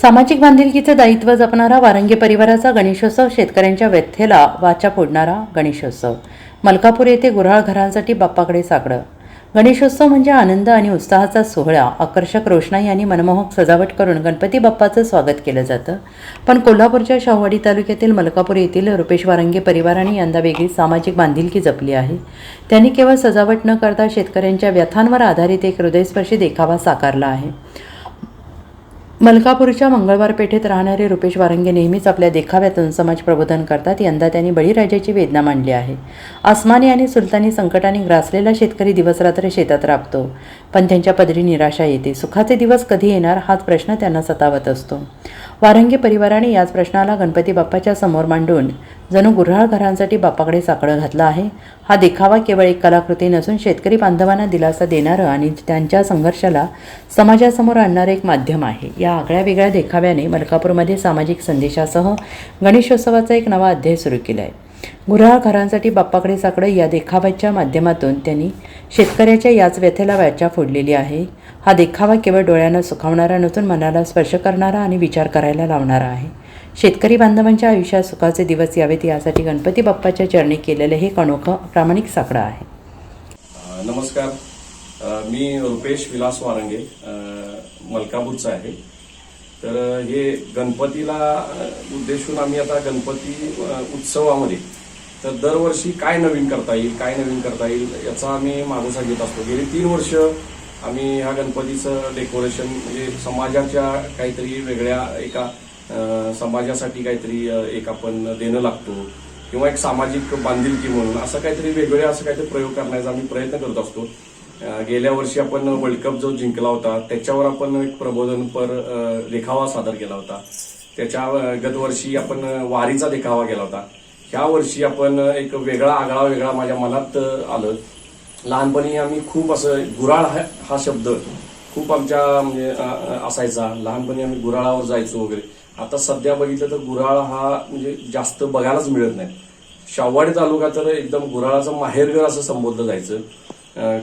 सामाजिक बांधिलकीचे दायित्व जपणारा वारंगी परिवाराचा गणेशोत्सव शेतकऱ्यांच्या व्यथेला वाचा फोडणारा गणेशोत्सव. मलकापूर येथे गुऱ्हाळ घरांसाठी बाप्पाकडे साकडं. गणेशोत्सव म्हणजे आनंद आणि उत्साहाचा सोहळा. आकर्षक रोषणाई आणि मनमोहक सजावट करून गणपती बाप्पाचं स्वागत केलं जातं. पण कोल्हापूरच्या शाहवाडी तालुक्यातील मलकापूर येथील रुपेश वारंगे परिवाराने यंदा वेगळी सामाजिक बांधिलकी जपली आहे. त्यांनी केवळ सजावट न करता शेतकऱ्यांच्या व्यथांवर आधारित एक हृदयस्पर्शी देखावा साकारला आहे. मलकापूरच्या मंगळवार पेठेत राहणारे रुपेश वारंगे नेहमीच आपल्या देखाव्यातून समाज प्रबोधन करतात. यंदा त्यांनी बळीराजाची वेदना मांडली आहे. आसमानी आणि सुलतानी संकटाने ग्रासलेला शेतकरी दिवसरात्र शेतात राबतो. पण त्यांच्या पदरी निराशा येते. सुखाचे दिवस कधी येणार हाच प्रश्न त्यांना सतावत असतो. वारंगी परिवाराने याच प्रश्नाला गणपती बाप्पाच्या समोर मांडून जणू गुऱ्हाळ घरांसाठी बाप्पाकडे साकडं घातलं आहे. हा देखावा केवळ एक कलाकृती नसून शेतकरी बांधवांना दिलासा देणारं आणि त्यांच्या संघर्षाला समाजासमोर आणणारं एक माध्यम आहे. या आगळ्या वेगळ्या देखाव्याने मलकापूरमध्ये सामाजिक संदेशासह गणेशोत्सवाचा एक नवा अध्याय सुरू केला आहे गुऱ्हाळ बाप्पाकडे साकडं या देखाव्याच्या माध्यमातून त्यांनी शेतकऱ्याच्या याच व्यथेला व्याच्या फोडलेली आहे. हा देखावा केवळ डोळ्यांना सुखावणारा नसून मनाला स्पर्श करणारा आणि विचार करायला लावणारा आहे. शेतकरी बांधवांच्या आयुष्यात सुखाचे दिवस यावेत यासाठी गणपती बाप्पाच्या चरणी केलेलं हे अनोखं प्रामाणिक साकडं आहे. नमस्कार. मी रुपेश विलास वारंगे मलकापूरचा आहे. तर हे गणपतीला उद्देशून आम्ही आता गणपती उत्सवामध्ये तर दरवर्षी काय नवीन करता येईल काय नवीन करता येईल याचा आम्ही मागोसा घेत असतो. गेली तीन वर्ष आम्ही ह्या गणपतीचं डेकोरेशन म्हणजे समाजाच्या काहीतरी वेगळ्या एका समाजासाठी काहीतरी एक आपण देणं लागतो किंवा एक सामाजिक बांधिलकी म्हणून असं काहीतरी वेगळे असं काहीतरी प्रयोग करण्याचा आम्ही प्रयत्न करत असतो. गेल्या वर्षी आपण वर्ल्ड कप जो जिंकला होता त्याच्यावर आपण एक प्रबोधनपर देखावा सादर केला होता. त्याच्या गतवर्षी आपण वारीचा देखावा केला होता. ह्या वर्षी आपण एक वेगळा आगळा वेगळा माझ्या मनात आलं. लहानपणी आम्ही खूप असं गुराळ हा हा शब्द खूप आमच्या म्हणजे असायचा. लहानपणी आम्ही गुराळावर जायचो वगैरे. आता सध्या बघितलं तर गुराळ हा म्हणजे जास्त बघायलाच मिळत नाही. शाहवाडी तालुका तर एकदम गुराळाचं माहेरघर असं संबोधलं जायचं.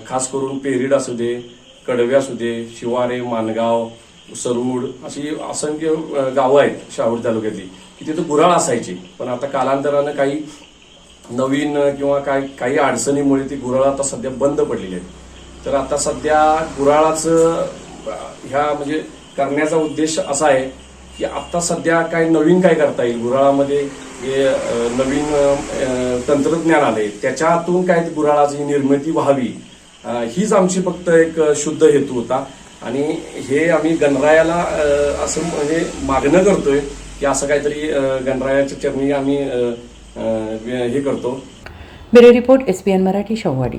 खास करून पेरीड असू दे कडवे असू दे शिवारे मानगाव सरूड अशी असंख्य गावं आहेत शाहूर तालुक्यातली की तिथं गुराळ असायची. पण आता कालांतरानं काही नवीन किंवा काही काही अडचणीमुळे ती गुराळ आता सध्या बंद पडलेली आहेत. तर आता सध्या गुराळाचं ह्या म्हणजे करण्याचा उद्देश असा आहे की आता सध्या काय नवीन काय करता येईल गुराळामध्ये हे नवीन तंत्रज्ञान आले त्याच्यातून काय गुराळाची निर्मिती व्हावी हीच आमची फक्त एक शुद्ध हेतू होता. आणि हे आम्ही गणरायाला असं म्हणजे मागणं करतोय की असं काहीतरी गणरायाच्या चरणी आम्ही हे करतो. Bureau report S P N Marathi शौवाडी